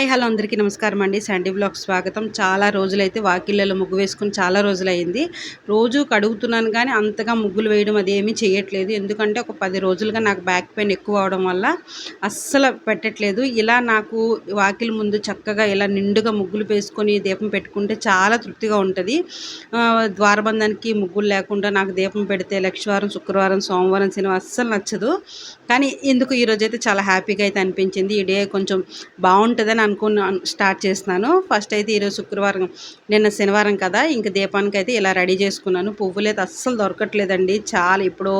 Hi hello అందరికీ నమస్కారం అండి. శాండీ బ్లాగ్ స్వాగతం. చాలా రోజులైతే వాకిళ్ళలో ముగ్గు వేసుకుని చాలా రోజులైంది. రోజు కడుగుతున్నాను కానీ అంతగా ముగ్గులు వేయడం అది ఏమీ చేయట్లేదు. ఎందుకంటే ఒక పది రోజులుగా నాకు బ్యాక్ పెయిన్ ఎక్కువ అవడం వల్ల అస్సలు పెట్టట్లేదు. ఇలా నాకు వాకిలి ముందు చక్కగా ఇలా నిండుగా ముగ్గులు వేసుకొని దీపం పెట్టుకుంటే చాలా తృప్తిగా ఉంటుంది. ద్వారబంధానికి ముగ్గులు లేకుండా నాకు దీపం పెడితే లక్షవారం శుక్రవారం సోమవారం శనివారం అస్సలు నచ్చదు. కానీ ఎందుకు ఈరోజు అయితే చాలా హ్యాపీగా అయితే అనిపించింది. ఈ డే కొంచెం బాగుంటుందని అనుకున్న స్టార్ట్ చేస్తున్నాను. ఫస్ట్ అయితే ఈరోజు శుక్రవారం నిన్న శనివారం కదా ఇంక దీపానికి అయితే ఇలా రెడీ చేసుకున్నాను. పువ్వులు అయితే అస్సలు దొరకట్లేదండి. చాలా ఎప్పుడో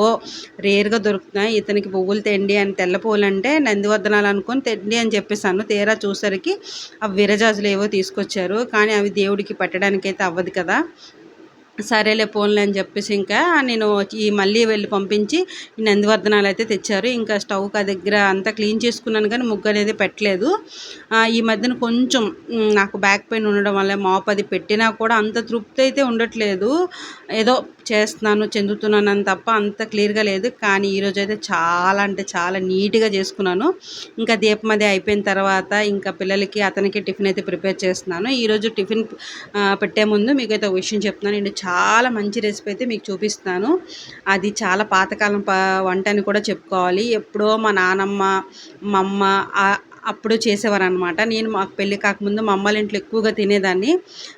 రేర్గా దొరుకుతున్నాయి. ఇతనికి పువ్వులు తెండి అని తెల్ల పువ్వులు అంటే నందివర్ధనాలు అనుకొని తెండి అని చెప్పేసాను తీరా చూసరికి అవి విరజాజులు ఏవో తీసుకొచ్చారు. కానీ అవి దేవుడికి పెట్టడానికి అయితే అవ్వదు కదా. సరేలే పోన్లే అని చెప్పేసి ఇంకా నేను ఈ మళ్ళీ వెళ్ళి పంపించి నందివర్ధనాలు అయితే తెచ్చారు. ఇంకా స్టవ్ కా దగ్గర అంతా క్లీన్ చేసుకున్నాను కానీ ముగ్గు అనేది పెట్టలేదు. ఈ మధ్యన కొంచెం నాకు బ్యాక్ పెయిన్ ఉండడం వల్ల మాప్ అది పెట్టినా కూడా అంత తృప్తి అయితే ఉండట్లేదు. ఏదో చేస్తున్నాను చెందుతున్నాను అని తప్ప అంత క్లియర్గా లేదు. కానీ ఈరోజు అయితే చాలా అంటే చాలా నీట్గా చేసుకున్నాను. ఇంకా దీపం అది అయిపోయిన తర్వాత ఇంకా పిల్లలకి అతనికి టిఫిన్ అయితే ప్రిపేర్ చేస్తున్నాను. ఈరోజు టిఫిన్ పెట్టే ముందు మీకు అయితే ఒక విషయం చెప్తున్నాను. నేను చాలా మంచి రెసిపీ అయితే మీకు చూపిస్తాను అది చాలా పాతకాలం ప వంట అని కూడా చెప్పుకోవాలి. ఎప్పుడో మా నానమ్మ మా అమ్మ అప్పుడు చేసేవారు అనమాట నేను మాకు పెళ్ళి కాకముందు మా అమ్మల ఇంట్లో ఎక్కువగా తినేదాన్ని.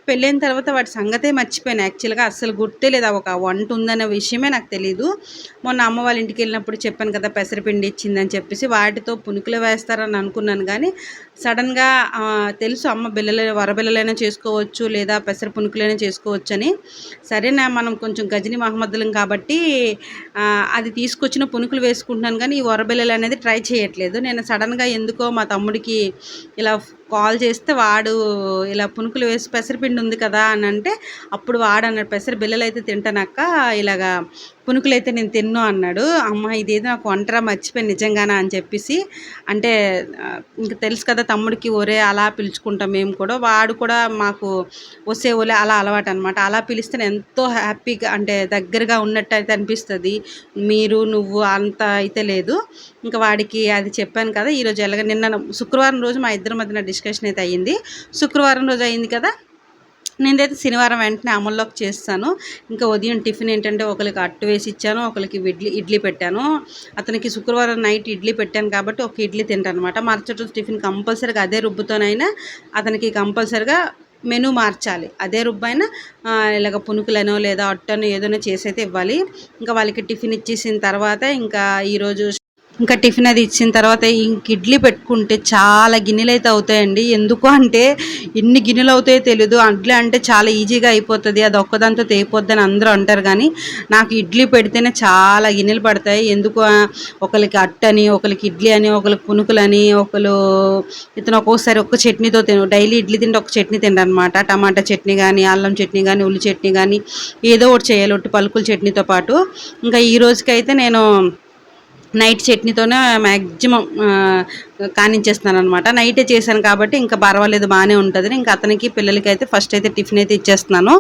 పెళ్ళైన తర్వాత వాటి సంగతే మర్చిపోయాను. యాక్చువల్గా అస్సలు గుర్తే లేదు. ఒక వంట ఉందనే విషయమే నాకు తెలియదు మొన్న అమ్మ వాళ్ళ ఇంటికి వెళ్ళినప్పుడు చెప్పాను కదా పెసరపిండి ఇచ్చిందని చెప్పేసి వాటితో పునుకులు వేస్తారని అనుకున్నాను కానీ సడన్గా తెలుసు అమ్మ బిల్లలు వరబిల్లలైనా చేసుకోవచ్చు లేదా పెసర పునుకులైనా చేసుకోవచ్చు అని సరేనా మనం కొంచెం గజని మహమ్మద్దులం కాబట్టి అది తీసుకొచ్చిన పునుకులు వేసుకుంటున్నాను కానీ ఈ వరబిల్లలు అనేది ట్రై చేయట్లేదు. నేను సడన్గా ఎందుకో మా తమ్ముడికి ఇలా కాల్ చేస్తే వాడు ఇలా పునుకులు వేసి పెసరపిండి ఉంది కదా అని అంటే అప్పుడు వాడు అన్నాడు పెసర బిల్లలు అయితే తింటానక్క ఇలాగా పునుకులు అయితే నేను తిన్ను అన్నాడు. అమ్మ ఇదేదో నాకు వంటరా మర్చిపోయి నిజంగానా అని చెప్పేసి అంటే ఇంకా తెలుసు కదా తమ్ముడికి ఒరే అలా పిలుచుకుంటాం మేము కూడా. వాడు కూడా మాకు వసే ఒలే అలా అలవాటు అనమాట అలా పిలిస్తే నేను ఎంతో హ్యాపీగా అంటే దగ్గరగా ఉన్నట్టు అయితే అనిపిస్తుంది. మీరు నువ్వు అంత అయితే లేదు. ఇంకా వాడికి అది చెప్పాను కదా ఈరోజు ఎలాగ నిన్న శుక్రవారం రోజు మా ఇద్దరి మధ్యన డిస్కషన్ అయితే అయ్యింది. శుక్రవారం రోజు అయింది కదా? నేనైతే శనివారం వెంటనే అమల్లోకి చేస్తాను. ఇంకా ఉదయం టిఫిన్ ఏంటంటే ఒకరికి అట్టు వేసి ఇచ్చాను ఒకరికి ఇడ్లీ ఇడ్లీ పెట్టాను. అతనికి శుక్రవారం నైట్ ఇడ్లీ పెట్టాను కాబట్టి ఒక ఇడ్లీ తింటాను అనమాట మరుసటి రోజు టిఫిన్ కంపల్సరీగా అదే రుబ్బుతోనైనా అతనికి కంపల్సరీగా మెనూ మార్చాలి. అదే రుబ్బైనా ఇలాగ పునుకులనో లేదా అట్టనో ఏదైనా చేసి అయితే ఇవ్వాలి. ఇంకా వాళ్ళకి టిఫిన్ ఇచ్చేసిన తర్వాత ఇంకా ఈరోజు ఇంకా టిఫిన్ అది ఇచ్చిన తర్వాత ఇంక ఇడ్లీ పెట్టుకుంటే చాలా గిన్నెలు అయితే అవుతాయండి. ఎందుకు అంటే ఎన్ని గిన్నెలు అవుతాయో తెలియదు ఇడ్లీ అంటే చాలా ఈజీగా అయిపోతుంది. అది ఒక్కదాంతో తెగిపోద్ది అందరూ అంటారు కానీ నాకు ఇడ్లీ పెడితేనే చాలా గిన్నెలు పడతాయి. ఎందుకు ఒకరికి అట్టని ఒకరికి ఇడ్లీ అని ఒకరికి పునుకులని ఒకరు ఇతను ఒక్కోసారి ఒక్క చట్నీతో తిను డైలీ ఇడ్లీ తింటే ఒక చట్నీ తిండనమాట టమాటా చట్నీ కానీ అల్లం చట్నీ కానీ ఉల్లి చట్నీ కానీ ఏదో ఒకటి చేయాలి. ఒట్టి పలుకుల చట్నీతో పాటు. ఇంకా ఈ రోజుకైతే నేను నైట్ చట్నీతోనే మ్యాక్సిమం కానించేస్తున్నాను అనమాట నైటే చేశాను కాబట్టి ఇంకా పర్వాలేదు బాగానే ఉంటుంది ఇంకా అతనికి పిల్లలకి అయితే ఫస్ట్ అయితే టిఫిన్ అయితే ఇచ్చేస్తున్నాను.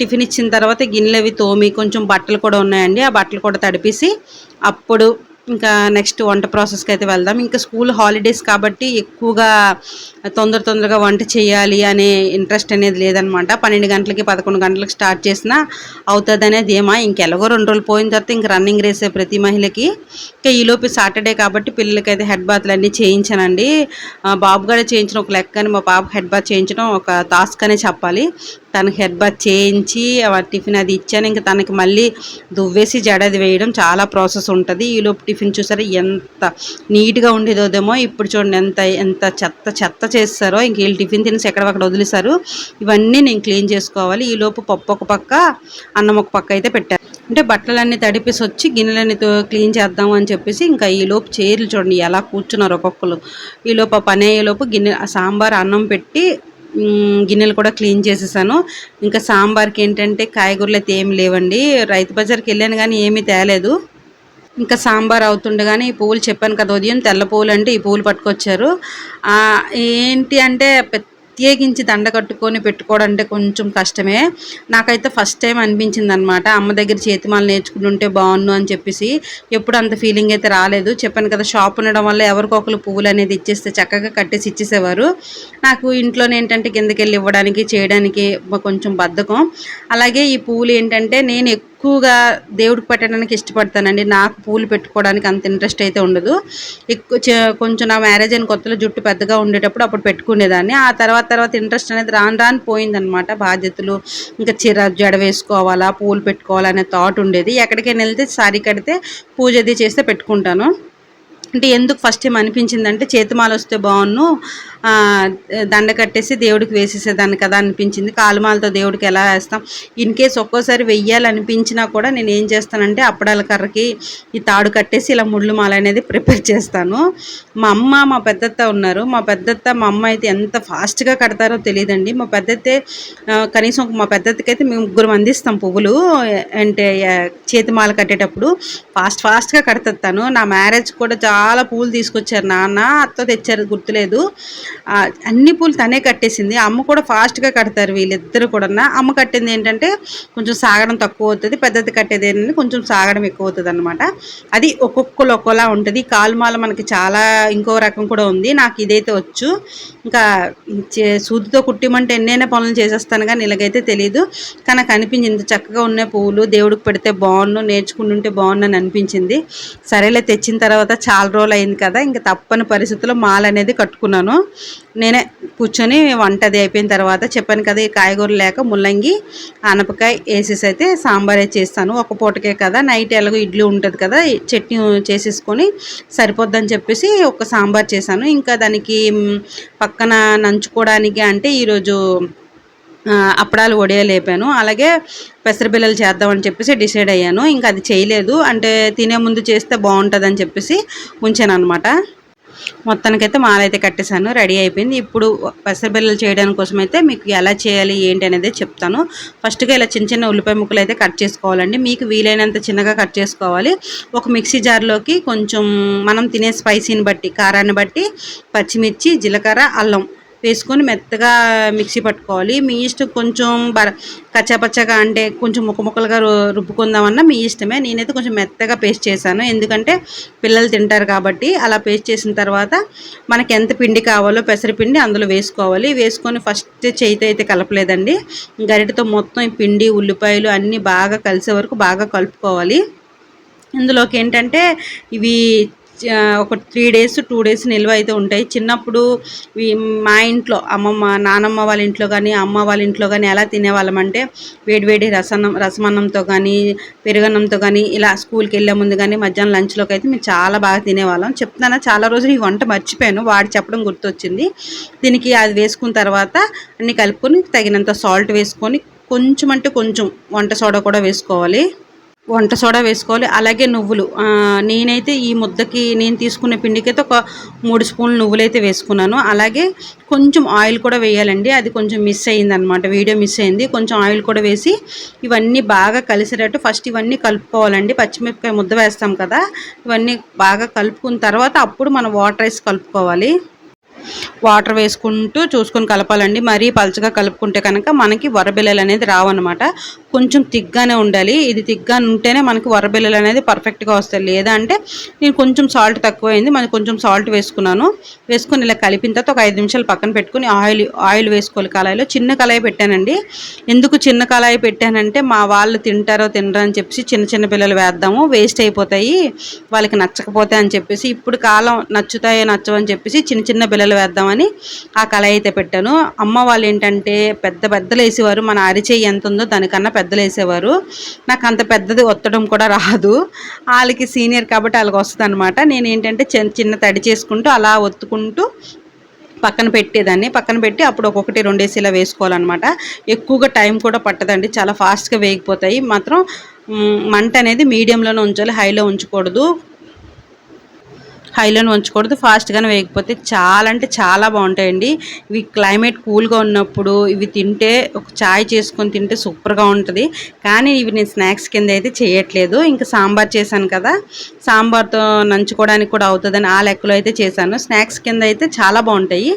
టిఫిన్ ఇచ్చిన తర్వాత గిన్నెలు అవి తోమి కొంచెం బట్టలు కూడా ఉన్నాయండి. ఆ బట్టలు కూడా తడిపేసి అప్పుడు ఇంకా నెక్స్ట్ వంట ప్రాసెస్కి అయితే వెళ్దాం. ఇంకా స్కూల్ హాలిడేస్ కాబట్టి ఎక్కువగా తొందర తొందరగా వంట చేయాలి అనే ఇంట్రెస్ట్ అనేది లేదనమాట పన్నెండు గంటలకి పదకొండు గంటలకు స్టార్ట్ చేసినా అవుతుంది అనేది ఏమా. ఇంకెలాగో రెండు రోజులు పోయిన తర్వాత ఇంక రన్నింగ్ రేసే ప్రతి మహిళకి. ఇంకా ఈలోపు సాటర్డే కాబట్టి పిల్లలకి అయితే హెడ్ బాత్లు అన్నీ చేయించానండి. బాబు గారు చేయించిన ఒక లెక్క అని మా పాప హెడ్ బాత్ చేయించడం ఒక టాస్క్ అనే చెప్పాలి. తనకి హెడ్ బాత్ చేయించి ఆ టిఫిన్ అది ఇచ్చాను. ఇంకా తనకి మళ్ళీ దువ్వేసి జడది వేయడం చాలా ప్రాసెస్ ఉంటుంది. ఈలోపు టిఫిన్ చూసారా ఎంత నీట్గా ఉండేదోదేమో. ఇప్పుడు చూడండి ఎంత ఎంత చెత్త చెత్త చేస్తారో. ఇంక వీళ్ళు టిఫిన్ తినేసి ఎక్కడక్కడ వదిలేశారు. ఇవన్నీ నేను క్లీన్ చేసుకోవాలి. ఈలోపు పప్పు ఒక పక్క అన్నం ఒక పక్క అయితే పెట్టాను. అంటే బట్టలన్నీ తడిపేసి వచ్చి గిన్నెలన్నీ తో- క్లీన్ చేద్దాం అని చెప్పేసి ఇంకా ఈలోపు చీరలు చూడండి ఎలా కూర్చున్నారు ఒక్కొక్కరు. ఈలోపు ఆ పని అయ్యేలోపు గిన్నె సాంబార్ అన్నం పెట్టి గిన్నెలు కూడా క్లీన్ చేసేసాను. ఇంకా సాంబార్కి ఏంటంటే కాయగూరలు అయితే ఏమి లేవండి. రైతు బజార్కి వెళ్ళాను కానీ ఏమీ తేలేదు. ఇంకా సాంబార్ అవుతుండగానే ఈ పువ్వులు చెప్పాను కదా ఉదయం తెల్ల పువ్వులు అంటే ఈ పువ్వులు పట్టుకొచ్చారు. ఏంటి అంటే పెద్ద ప్రత్యేకించి దండ కట్టుకొని పెట్టుకోవడం అంటే కొంచెం కష్టమే. నాకైతే ఫస్ట్ టైం అనిపించింది అనమాట అమ్మ దగ్గర చేతిమాలు నేర్చుకుంటుంటే బాగున్ను అని చెప్పేసి ఎప్పుడు అంత ఫీలింగ్ అయితే రాలేదు. చెప్పాను కదా షాప్ ఉండడం వల్ల ఎవరికొకరు పువ్వులు అనేది ఇచ్చేస్తే చక్కగా కట్టేసి ఇచ్చేసేవారు. నాకు ఇంట్లోనే ఏంటంటే కిందకి వెళ్ళి ఇవ్వడానికి చేయడానికి కొంచెం బద్ధకం. అలాగే ఈ పువ్వులు ఏంటంటే నేను ఎక్కువగా దేవుడికి పెట్టడానికి ఇష్టపడతానండి. నాకు పూలు పెట్టుకోవడానికి అంత ఇంట్రెస్ట్ అయితే ఉండదు. ఎక్కువ కొంచెం నా మ్యారేజ్ అయిన కొత్తలో జుట్టు పెద్దగా ఉండేటప్పుడు అప్పుడు పెట్టుకునేదాన్ని. ఆ తర్వాత తర్వాత ఇంట్రెస్ట్ అనేది రాను రాను పోయిందనమాట. బాధ్యతలు ఇంకా చీర జడ వేసుకోవాలా పూలు పెట్టుకోవాలనే థాట్ ఉండేది. ఎక్కడికైనా వెళ్తే సారీ కడితే పూజ అది చేస్తే పెట్టుకుంటాను. అంటే ఎందుకు ఫస్ట్ టైం అనిపించిందంటే చేతిమాల వస్తే బాగున్ను దండ కట్టేసి దేవుడికి వేసేసేదాన్ని కదా అనిపించింది. కాలుమాలతో దేవుడికి ఎలా వేస్తాం? ఇన్ కేస్ ఒక్కోసారి వెయ్యాలనిపించినా కూడా నేను ఏం చేస్తానంటే అప్పడాల కర్రకి ఈ తాడు కట్టేసి ఇలా ముళ్ళు మాల అనేది ప్రిపేర్ చేస్తాను. మా అమ్మ మా పెద్దత్త ఉన్నారు. మా పెద్దత్త మా అమ్మ అయితే ఎంత ఫాస్ట్గా కడతారో తెలియదండి. మా పెద్దతే కనీసం మా పెద్దత్తకి అయితే మేము ముగ్గురు అందిస్తాం పువ్వులు. అంటే చేతిమాల కట్టేటప్పుడు ఫాస్ట్ ఫాస్ట్గా కడతాను నా మ్యారేజ్ కూడా చాలా చాలా పూలు తీసుకొచ్చారు నాన్న అత్త తెచ్చారు గుర్తులేదు. అన్ని పూలు తనే కట్టేసింది. అమ్మ కూడా ఫాస్ట్గా కడతారు వీళ్ళిద్దరు కూడా అమ్మ కట్టింది ఏంటంటే కొంచెం సాగడం తక్కువ అవుతుంది పెద్దది కట్టేది ఏంటంటే కొంచెం సాగడం ఎక్కువ అవుతుంది అనమాట అది ఒక్కొక్కరు ఒక్కోలా ఉంటుంది. కాలుమాల మనకి చాలా ఇంకో రకం కూడా ఉంది. నాకు ఇదైతే వచ్చు. ఇంకా సూదితో కుట్టిమంటే ఎన్నైనా పనులు చేసేస్తాను కానీ ఇలాగైతే తెలియదు కానీ నాకు అనిపించింది ఇంత చక్కగా ఉన్న పువ్వులు దేవుడికి పెడితే బాగున్ను నేర్చుకుంటుంటే బాగున్నాను అనిపించింది. సరేలే తెచ్చిన తర్వాత చాలా రోజులు అయింది కదా ఇంకా తప్పని పరిస్థితుల్లో మాల అనేది కట్టుకున్నాను. నేనే కూర్చొని వంట అది అయిపోయిన తర్వాత చెప్పాను కదా ఈ కాయగూరలు లేక ముల్లంగి ఆనపకాయ వేసేసి అయితే సాంబార్ చేస్తాను. ఒక పూటకే కదా నైట్ ఎలాగో ఇడ్లీ ఉంటుంది కదా చట్నీ చేసేసుకొని సరిపోద్దని చెప్పేసి ఒక సాంబార్ చేశాను. ఇంకా దానికి పక్కన నంచుకోవడానికి అంటే ఈరోజు అప్పడాలు వడియలేపాను అలాగే పెసరబిల్లలు చేద్దామని చెప్పేసి డిసైడ్ అయ్యాను. ఇంకా అది చేయలేదు. అంటే తినే ముందు చేస్తే బాగుంటుందని చెప్పేసి ఉంచాను అనమాట మొత్తానికైతే మాలైతే కట్టేశాను. రెడీ అయిపోయింది. ఇప్పుడు పెసరబిల్లలు చేయడానికి కోసం అయితే మీకు ఎలా చేయాలి ఏంటి అనేది చెప్తాను. ఫస్ట్గా ఇలా చిన్న చిన్న ఉల్లిపాయ ముక్కలు అయితే కట్ చేసుకోవాలండి. మీకు వీలైనంత చిన్నగా కట్ చేసుకోవాలి. ఒక మిక్సీ జార్లోకి కొంచెం మనం తినే స్పైసీని బట్టి కారాన్ని బట్టి పచ్చిమిర్చి జీలకర్ర అల్లం వేసుకొని మెత్తగా మిక్సీ పట్టుకోవాలి. మీ ఇష్టం కొంచెం బర కచ్చాపచ్చగా అంటే కొంచెం ముక్క ముక్కలుగా రుబ్బుకుందామన్నా మీ ఇష్టమే. నేనైతే కొంచెం మెత్తగా పేస్ట్ చేశాను. ఎందుకంటే పిల్లలు తింటారు కాబట్టి అలా పేస్ట్ చేసిన తర్వాత మనకి ఎంత పిండి కావాలో పెసరపిండి అందులో వేసుకోవాలి. వేసుకొని ఫస్ట్ చేయితో అయితే కలపలేదండి. గరిటతో మొత్తం ఈ పిండి ఉల్లిపాయలు అన్నీ బాగా కలిసే వరకు బాగా కలుపుకోవాలి. ఇందులోకి ఏంటంటే ఇవి ఒక త్రీ డేస్ టూ డేస్ నిల్వ అయితే ఉంటాయి. చిన్నప్పుడు మా ఇంట్లో అమ్మమ్మ నానమ్మ వాళ్ళ ఇంట్లో కానీ అమ్మ వాళ్ళ ఇంట్లో కానీ ఎలా తినేవాళ్ళం. అంటే వేడివేడి రసన్నం రసమన్నంతో కానీ పెరుగన్నంతో కానీ ఇలా స్కూల్కి వెళ్ళే ముందు కానీ మధ్యాహ్నం లంచ్లోకి అయితే మేము చాలా బాగా తినేవాళ్ళం. చెప్తున్నాను చాలా రోజులు ఈ వంట మర్చిపోయాను. వాడి చెప్పడం గుర్తొచ్చింది. దీనికి అది వేసుకున్న తర్వాత అన్నీ కలుపుకొని తగినంత సాల్ట్ వేసుకొని కొంచెం అంటే కొంచెం వంట సోడా కూడా వేసుకోవాలి. వంట సోడా వేసుకోవాలి. అలాగే నువ్వులు. నేనైతే ఈ ముద్దకి నేను తీసుకున్న పిండికైతే ఒక మూడు స్పూన్లు నువ్వులు అయితే వేసుకున్నాను. అలాగే కొంచెం ఆయిల్ కూడా వేయాలండి. అది కొంచెం మిస్ అయింది అనమాట వీడియో మిస్ అయింది. కొంచెం ఆయిల్ కూడా వేసి ఇవన్నీ బాగా కలిసేటట్టు ఫస్ట్ ఇవన్నీ కలుపుకోవాలండి. పచ్చిమిరపకాయ ముద్ద వేస్తాం కదా ఇవన్నీ బాగా కలుపుకున్న తర్వాత అప్పుడు మనం వాటర్ వేసి కలుపుకోవాలి. వాటర్ వేసుకుంటూ చూసుకొని కలపాలండి. మరీ పలచగా కలుపుకుంటే కనుక మనకి వరబిల్లలు అనేది రావన్నమాట. కొంచెం తిగ్గానే ఉండాలి. ఇది తిగ్గా ఉంటేనే మనకి వరబిల్లలు అనేది పర్ఫెక్ట్గా వస్తాయి. లేదా అంటే నేను కొంచెం సాల్ట్ తక్కువైంది. మనకి కొంచెం సాల్ట్ వేసుకున్నాను. వేసుకొని ఇలా కలిపిన తర్వాత ఒక ఐదు నిమిషాలు పక్కన పెట్టుకుని ఆయిల్ ఆయిల్ వేసుకోవాలి కళాయిలో. చిన్న కళాయి పెట్టానండి. ఎందుకు చిన్న కళాయి పెట్టానంటే మా వాళ్ళు తింటారో తినరో అని చెప్పేసి చిన్న చిన్న పిల్లలు వేద్దాము. వేస్ట్ అయిపోతాయి. వాళ్ళకి నచ్చకపోతే అని చెప్పేసి ఇప్పుడు కాలం నచ్చుతాయో నచ్చవని చెప్పేసి చిన్న చిన్న పిల్లలు వేద్దామని ఆ కళాయి అయితే పెట్టాను. అమ్మ వాళ్ళు ఏంటంటే పెద్ద పెద్దలు వేసేవారు. మన అరిచేయి ఎంత ఉందో దానికన్నా పెద్దలు వేసేవారు. నాకు అంత పెద్దది ఒత్తడం కూడా రాదు. వాళ్ళకి సీనియర్ కాబట్టి వాళ్ళకి వస్తుంది అనమాట నేను ఏంటంటే చిన్న తడి చేసుకుంటూ అలా ఒత్తుకుంటూ పక్కన పెట్టేదాన్ని. పక్కన పెట్టి అప్పుడు ఒక్కొక్కటి రెండేసి ఇలా వేసుకోవాలన్నమాట. ఎక్కువగా టైం కూడా పట్టదండి. చాలా ఫాస్ట్గా వేగిపోతాయి. మాత్రం మంట అనేది మీడియంలోనే ఉంచాలి. హైలో ఉంచకూడదు. హైలోనే ఉంచకూడదు ఫాస్ట్గానే వేయకపోతే చాలా అంటే చాలా బాగుంటాయండి. ఇవి క్లైమేట్ కూల్గా ఉన్నప్పుడు ఇవి తింటే ఒక చాయ్ చేసుకొని తింటే సూపర్గా ఉంటుంది. కానీ ఇవి నేను స్నాక్స్ కింద అయితే చేయట్లేదు. ఇంకా సాంబార్ చేశాను కదా సాంబార్తో నంచుకోవడానికి కూడా అవుతుందని ఆ లెక్కలో అయితే చేశాను. స్నాక్స్ కింద అయితే చాలా బాగుంటాయి.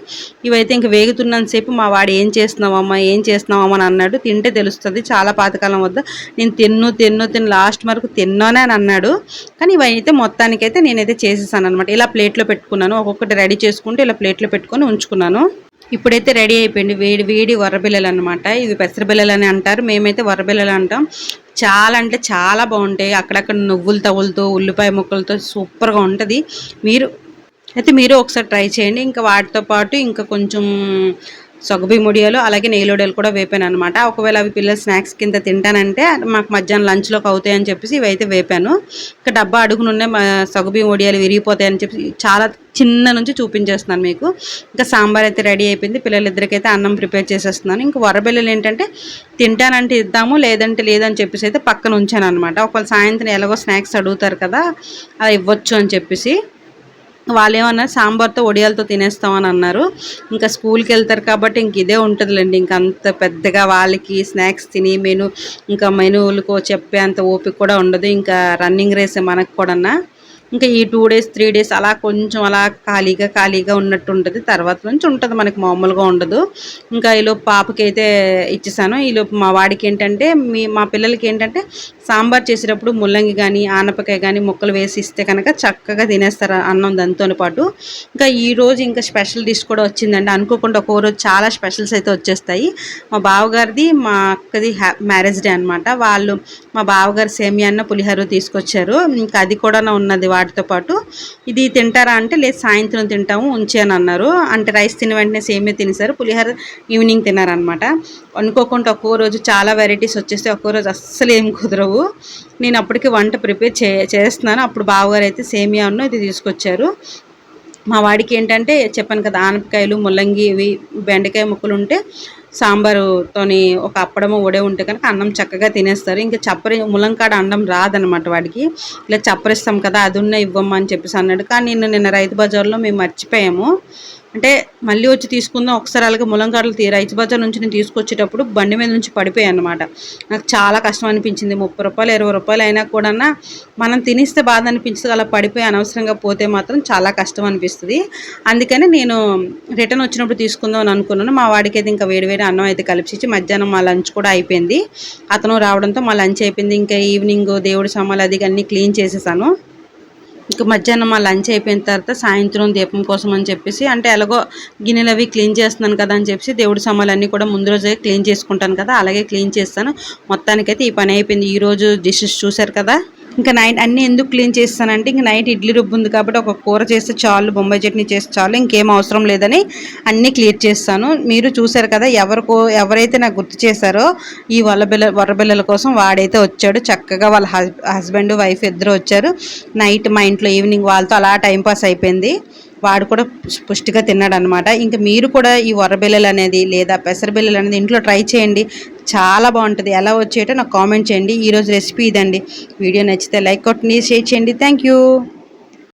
ఇవైతే ఇంక వేగుతున్నంతసేపు మా వాడు ఏం చేస్తున్నావమ్మా ఏం చేస్తున్నావమ్మా అని అన్నాడు. తింటే తెలుస్తుంది చాలా పాతకాలం వద్ద. నేను తిన్ను తిన్ను తిన్ను లాస్ట్ వరకు తిన్నానే అని అన్నాడు. కానీ ఇవైతే మొత్తానికైతే నేనైతే చేసేసాను అనమాట ఇలా ప్లేట్లో పెట్టుకున్నాను. ఒక్కొక్కటి రెడీ చేసుకుంటే ఇలా ప్లేట్లో పెట్టుకొని ఉంచుకున్నాను. ఇప్పుడైతే రెడీ అయిపోయింది. వేడి వేడి వరబిల్లలు అనమాట ఇవి పెసరబిల్లలు అని అంటారు. మేమైతే వరబిల్లలు అంటాం. చాలా అంటే చాలా బాగుంటాయి. అక్కడక్కడ నువ్వులు తవ్వులతో ఉల్లిపాయ ముక్కలతో సూపర్గా ఉంటుంది. మీరు అయితే మీరు ఒకసారి ట్రై చేయండి. ఇంకా వాటితో పాటు ఇంకా కొంచెం సొగబి ముడియాలు అలాగే నెయ్యిలోడలు కూడా వేపాను అనమాట ఒకవేళ అవి పిల్లలు స్నాక్స్ కింద తింటానంటే మాకు మధ్యాహ్నం లంచ్లోకి అవుతాయని చెప్పేసి ఇవైతే వేపాను. ఇంకా డబ్బా అడుగునున్నే సొగబి ముడియాలు విరిగిపోతాయని చెప్పి చాలా చిన్న నుంచి చూపించేస్తున్నాను మీకు. ఇంకా సాంబార్ అయితే రెడీ అయిపోయింది. పిల్లలిద్దరికైతే అన్నం ప్రిపేర్ చేసేస్తున్నాను. ఇంకా వరబిల్లలు ఏంటంటే తింటానంటే ఇద్దాము లేదంటే లేదని చెప్పేసి అయితే పక్కన ఉంచాను అనమాట ఒకవేళ సాయంత్రం ఎలాగో స్నాక్స్ అడుగుతారు కదా అది ఇవ్వచ్చు అని చెప్పేసి. వాళ్ళు ఏమన్నారు సాంబార్తో ఒడియాలతో తినేస్తామని అన్నారు. ఇంకా స్కూల్కి వెళ్తారు కాబట్టి ఇంక ఇదే ఉంటుందిలేండి. ఇంక అంత పెద్దగా వాళ్ళకి స్నాక్స్ తిని మెను ఇంకా మెనువులకు చెప్పే అంత ఓపిక కూడా ఉండదు. ఇంకా రన్నింగ్ రేస్ మనకు కూడా ఇంకా ఈ టూ డేస్ త్రీ డేస్ అలా కొంచెం అలా ఖాళీగా ఖాళీగా ఉన్నట్టు ఉంటుంది తర్వాత నుంచి ఉంటుంది మనకి మామూలుగా ఉండదు. ఇంకా ఈలోపు పాపకి అయితే ఇచ్చేసాను. ఈలోపు మా వాడికి ఏంటంటే మీ మా పిల్లలకి ఏంటంటే సాంబార్ చేసేటప్పుడు ముల్లంగి కానీ ఆనపకాయ కానీ ముక్కలు వేసి ఇస్తే కనుక చక్కగా తినేస్తారు అన్నం దాంతో పాటు. ఇంకా ఈరోజు ఇంకా స్పెషల్ డిష్ కూడా వచ్చిందండి. అనుకోకుండా ఒక్కో రోజు చాలా స్పెషల్స్ అయితే వచ్చేస్తాయి. మా బావగారిది మా అక్కది మ్యారేజ్ డే అనమాట వాళ్ళు మా బావగారు సేమియాన్న పులిహోర తీసుకొచ్చారు. ఇంకా అది కూడా ఉన్నది వాటితో పాటు ఇది తింటారా అంటే లేదు సాయంత్రం తింటాము ఉంచి అని అన్నారు. అంటే రైస్ తిన వెంటనే సేమే తినేసారు పులిహోర ఈవినింగ్ తిన్నారనమాట అనుకోకుండా ఒక్కో రోజు చాలా వెరైటీస్ వచ్చేస్తే ఒక్కో రోజు అస్సలు ఏం కుదరవు. నేను అప్పటికి వంట ప్రిపేర్ చే చేస్తున్నాను. అప్పుడు బావగారు అయితే సేమియా ఉన్న ఇది తీసుకొచ్చారు. మా వాడికి ఏంటంటే చెప్పాను కదా ఆనపకాయలు ముల్లంగి ఇవి బెండకాయ ముక్కలు ఉంటే సాంబారుతోని ఒక అప్పడము ఒడే ఉంటే కనుక అన్నం చక్కగా తినేస్తారు. ఇంకా చప్పరి ములంకాడ అన్నం రాదనమాట వాడికి. ఇలా చప్పరిస్తాం కదా అది ఉన్న ఇవ్వమ్మని చెప్పేసి అన్నాడు. కానీ నిన్న నిన్న రైతు బజార్లో మేము మర్చిపోయాము. అంటే మళ్ళీ వచ్చి తీసుకుందాం ఒకసారి అలాగే ములంకాడలు తీ రైతు బజార్ నుంచి నేను తీసుకొచ్చేటప్పుడు బండి మీద నుంచి పడిపోయాయి అనమాట నాకు చాలా కష్టం అనిపించింది. ముప్పై రూపాయలు ఇరవై రూపాయలు అయినా కూడా మనం తినిస్తే బాధ అనిపించదు. అలా పడిపోయి అనవసరంగా పోతే మాత్రం చాలా కష్టం అనిపిస్తుంది. అందుకని నేను రిటర్న్ వచ్చినప్పుడు తీసుకుందాం అని అనుకున్నాను. మా వాడికి అయితే ఇంకా వేడివేడి అన్నం అయితే కలిపించి మధ్యాహ్నం మా లంచ్ కూడా అయిపోయింది. అతను రావడంతో మా లంచ్ అయిపోయింది. ఇంకా ఈవినింగ్ దేవుడి సామాన్లు అది అన్నీ క్లీన్ చేసేసాను. ఇంకా మధ్యాహ్నం మా లంచ్ అయిపోయిన తర్వాత సాయంత్రం దీపం కోసం అని చెప్పేసి అంటే ఎలాగో గిన్నెలు అవి క్లీన్ చేస్తున్నాను కదా అని చెప్పేసి దేవుడి అన్నీ కూడా ముందు రోజే క్లీన్ చేసుకుంటాను కదా అలాగే క్లీన్ చేస్తాను. మొత్తానికైతే ఈ పని అయిపోయింది. ఈరోజు డిషెస్ చూశారు కదా? ఇంకా నైట్ అన్నీ ఎందుకు క్లీన్ చేస్తానంటే ఇంక నైట్ ఇడ్లీ రుబ్బు ఉంది కాబట్టి ఒక కూర చేస్తే చాలు బొంబాయి చట్నీ చేస్తే చాలు ఇంకేం అవసరం లేదని అన్నీ క్లియర్ చేస్తాను. మీరు చూసారు కదా ఎవరికో ఎవరైతే నాకు గుర్తు చేశారో ఈ వల్లబిల్ల వరబిల్లల కోసం వాడైతే వచ్చాడు. చక్కగా వాళ్ళ హస్బెండ్ వైఫ్ ఇద్దరు వచ్చారు. నైట్ మా ఇంట్లో ఈవినింగ్ వాళ్ళతో అలా టైంపాస్ అయిపోయింది. వాడు కూడా పుష్టిగా తిన్నాడు అనమాట ఇంకా మీరు కూడా ఈ వరబిల్లలు అనేది లేదా పెసరబిల్లలు అనేది ఇంట్లో ట్రై చేయండి. చాలా బాగుంటుంది. ఎలా వచ్చేటో నాకు కామెంట్ చేయండి. ఈరోజు రెసిపీ ఇదండి. వీడియో నచ్చితే లైక్ కొట్టండి షేర్ చేయండి. థ్యాంక్